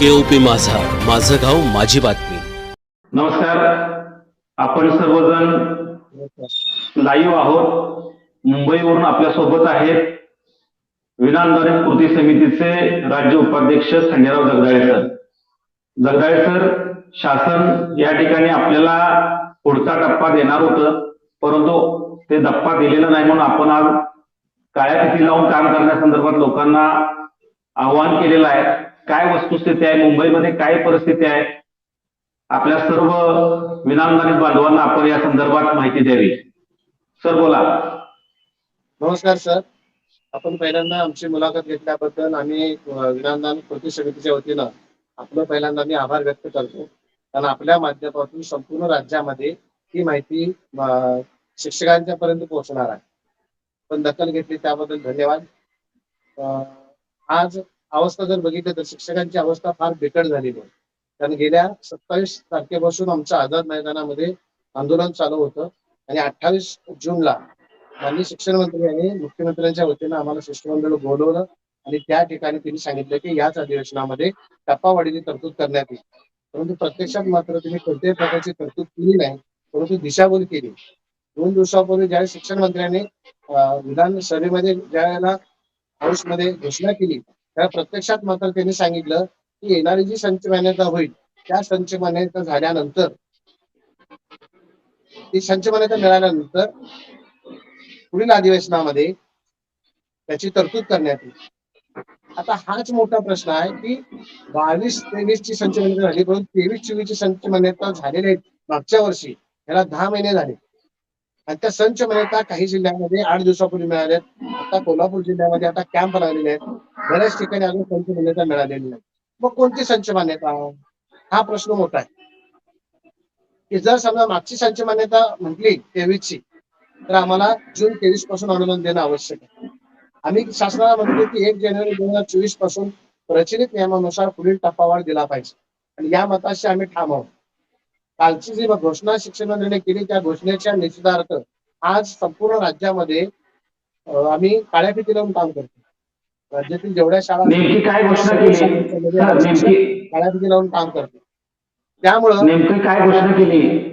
केओपी माझा. माझं गाव माझी बातमी. नमस्कार. आपण सर्वजण लाईव्ह आहोत. मुंबईवरून आपल्यासोबत आहेत विनांद्वारे कृती समितीचे राज्य उपाध्यक्ष संजयराव जगदाळे सर. जगदाळे सर शासन या ठिकाणी आपल्याला पुढचा टप्पा देणार होतं परंतु ते टप्पा दिलेला नाही म्हणून आपण आज काळ्या किती लावून काम करण्यासंदर्भात लोकांना आवाहन केलेलं आहे. काय वस्तुस्थिती आहे मुंबईमध्ये काय परिस्थिती आहे? आपल्या सर्व विनामदानित बांधवांना आपण या संदर्भात माहिती द्यावी. सर बोला. नमस्कार सर. आपण पहिल्यांदा आमची मुलाखत घेतल्याबद्दल आम्ही विनामदान कृती समितीच्या वतीनं आपलं पहिल्यांदा मी आभार व्यक्त करतो. कारण आपल्या माध्यमातून संपूर्ण राज्यामध्ये ही माहिती शिक्षकांच्या पर्यंत पोहोचणार आहे. पण दखल घेतली त्याबद्दल धन्यवाद. आज अवस्था जर बघितली तर शिक्षकांची अवस्था फार बिकट झालेली आहे कारण गेल्या सत्तावीस तारखेपासून आमच्या आझाद मैदानामध्ये आंदोलन चालू होतं. आणि अठ्ठावीस जूनला माननीय शिक्षण मंत्री यांनी मुख्यमंत्र्यांच्या वतीनं आम्हाला शिष्टमंडळ बोलवलं. आणि त्या ठिकाणी त्यांनी सांगितलं की याच अधिवेशनामध्ये टप्पावाढीची तरतूद करण्यात येईल. परंतु प्रत्यक्षात मात्र तुम्ही कोणत्याही प्रकारची तरतूद केली नाही परंतु दिशाभूल केली. दोन दिवसापूर्वी ज्यावेळेस शिक्षण मंत्र्यांनी विधानसभेमध्ये ज्या वेळेला हाऊसमध्ये घोषणा केली तर प्रत्यक्षात मात्र त्यांनी सांगितलं की येणारी जी संच मान्यता होईल त्या संच मान्यता झाल्यानंतर ती संच मान्यता मिळाल्यानंतर पुढील अधिवेशनामध्ये त्याची तरतूद करण्यात येईल. आता हाच मोठा प्रश्न आहे की बावीस तेवीस ची संच मान्यता झाली परंतु तेवीस चोवीस ची संच मान्यता झालेली आहेत मागच्या वर्षी याला दहा महिने झाले. आणि त्या संच मान्यता काही जिल्ह्यामध्ये आठ दिवसापूर्वी मिळाल्यात आता कोल्हापूर जिल्ह्यामध्ये आता कॅम्प लागलेले आहेत. बऱ्याच ठिकाणी अजून संच मान्यता मिळालेली नाही. मग कोणती संच मान्यता? हा प्रश्न मोठा आहे. की जर समजा मागची संच मान्यता म्हटली तेवीस ची तर आम्हाला जून तेवीसपासून अनुदान देणं आवश्यक आहे. आम्ही शासनाला म्हणतो की एक जानेवारी दोन हजार चोवीसपासून प्रचलित नियमानुसार पुढील टप्पावाढ दिला पाहिजे. आणि या मताशी आम्ही ठाम आहोत. कालची जी घोषणा शिक्षण मंत्र्यांनी केली त्या घोषणेच्या निश्चितार्थ आज संपूर्ण राज्यामध्ये आम्ही काळ्या फिती लावून काम करतो राज्यातील जेवढ्या शाळा नेमकी काय घोषणा केली? लावून काम करतो त्यामुळं नेमकी काय घोषणा केली?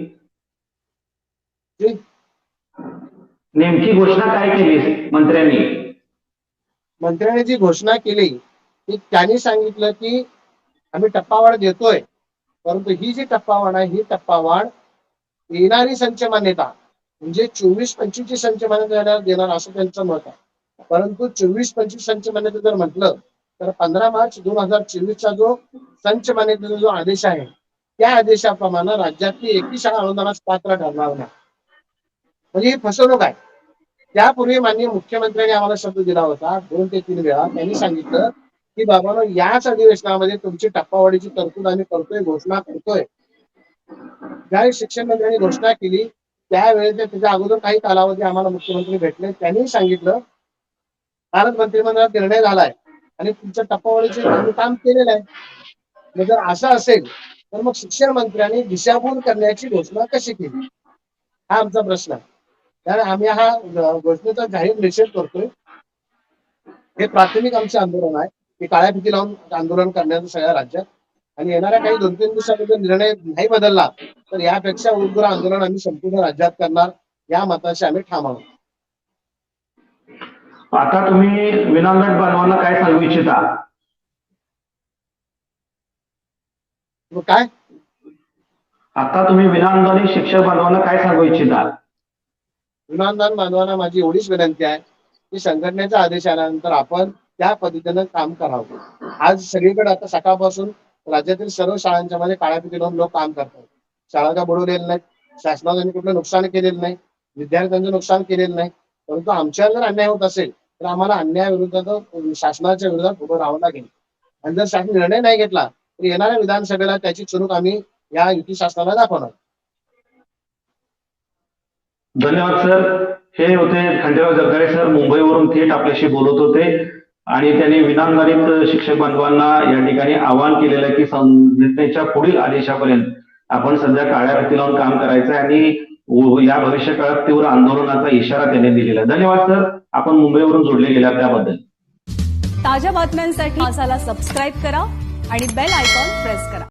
नेमकी घोषणा काय केली मंत्र्यांनी? मंत्र्यांनी जी घोषणा केली ती त्यांनी सांगितलं की आम्ही टप्पावाढ देतोय परंतु ही जी टप्पावाढ आहे ही टप्पावाढ येणारी संच मान्यता म्हणजे चोवीस पंचवीस ची संच मान्यता देणार असं त्यांचं मत आहे. परंतु चोवीस पंचवीस संच मान्यता जर म्हटलं तर पंधरा मार्च दोन हजार चोवीसचा जो संच मान्यतेचा जो आदेश आहे त्या आदेशाप्रमाणे राज्यातली एकही शाळा अनुदानास पात्र ठरणार नाही. म्हणजे ही फसवणूक आहे. त्यापूर्वी माननीय मुख्यमंत्र्यांनी आम्हाला शब्द दिला होता दोन ते तीन वेळा. त्यांनी सांगितलं की बाबानो याच अधिवेशनामध्ये तुमची टप्पावाढीची तरतूद आम्ही करतोय घोषणा करतोय. ज्यावेळी शिक्षण मंत्र्यांनी घोषणा केली त्यावेळेस त्याच्या अगोदर काही कालावधी आम्हाला मुख्यमंत्री भेटले. त्यांनी सांगितलं भारत मंत्रिमंडळात निर्णय झालाय आणि तुमच्या टपावळीचे काम केलेलं आहे. मग जर असं असेल तर मग शिक्षण मंत्र्यांनी दिशाभूल करण्याची घोषणा कशी केली? हा आमचा प्रश्न आहे. त्यामुळे आम्ही हा घोषणेचा जाहीर निषेध करतोय. हे प्राथमिक आमचे आंदोलन आहे. की काळ्या भीती लावून आंदोलन करण्याचं सगळ्या राज्यात. आणि येणाऱ्या काही दोन तीन दिवसामध्ये निर्णय नाही बदलला तर यापेक्षा उग्र आंदोलन आम्ही संपूर्ण राज्यात करणार. या मताशी आम्ही ठाम आहोत. आता तुम्ही विनामधारित बांधवांना काय सांगू इच्छिता? काय? आता तुम्ही विनामधारित शिक्षक बांधवांना काय सांगू इच्छिता? विमानदान बांधवांना माझी एवढीच विनंती आहे की संघटनेचा आदेश आल्यानंतर आपण त्या पद्धतीनं काम करावं. आज सगळीकडे आता सकाळपासून राज्यातील सर्व शाळांच्या मध्ये काळ्या फिती लावून लोक काम करतात. शाळा का बुडवलेल्या नाहीत. शासनाने कुठलं नुकसान केलेलं नाही. विद्यार्थ्यांचं नुकसान केलेलं नाही. परंतु आमच्यावर जर अन्याय होत असेल तर आम्हाला अन्यायाविरुद्ध शासनाच्या विरोधात उभं राहावं लागेल. आणि जर शासन निर्णय नाही घेतला तर येणाऱ्या विधानसभेला त्याची चुणूक आम्ही या युती शासनाला दाखवणार. धन्यवाद सर. हे होते खंडेराव जगदाळे सर. मुंबईवरून थेट आपल्याशी बोलत होते. आणि त्यांनी विनामधारित शिक्षक बांधवांना या ठिकाणी आवाहन केलेलं आहे की संघटनेच्या पुढील आदेशापर्यंत आपण सध्या काळ्या फिती लावून काम करायचं आणि या भविष्य काळात तीव्र आंदोलनाचा इशारा त्यांनी दिलेला आहे. धन्यवाद सर. आपण मुंबईवरून जोडले गेल्या त्याबद्दल. ताज्या बातम्यांसाठी माझाला सबस्क्राईब करा आणि बेल आयकॉन प्रेस करा.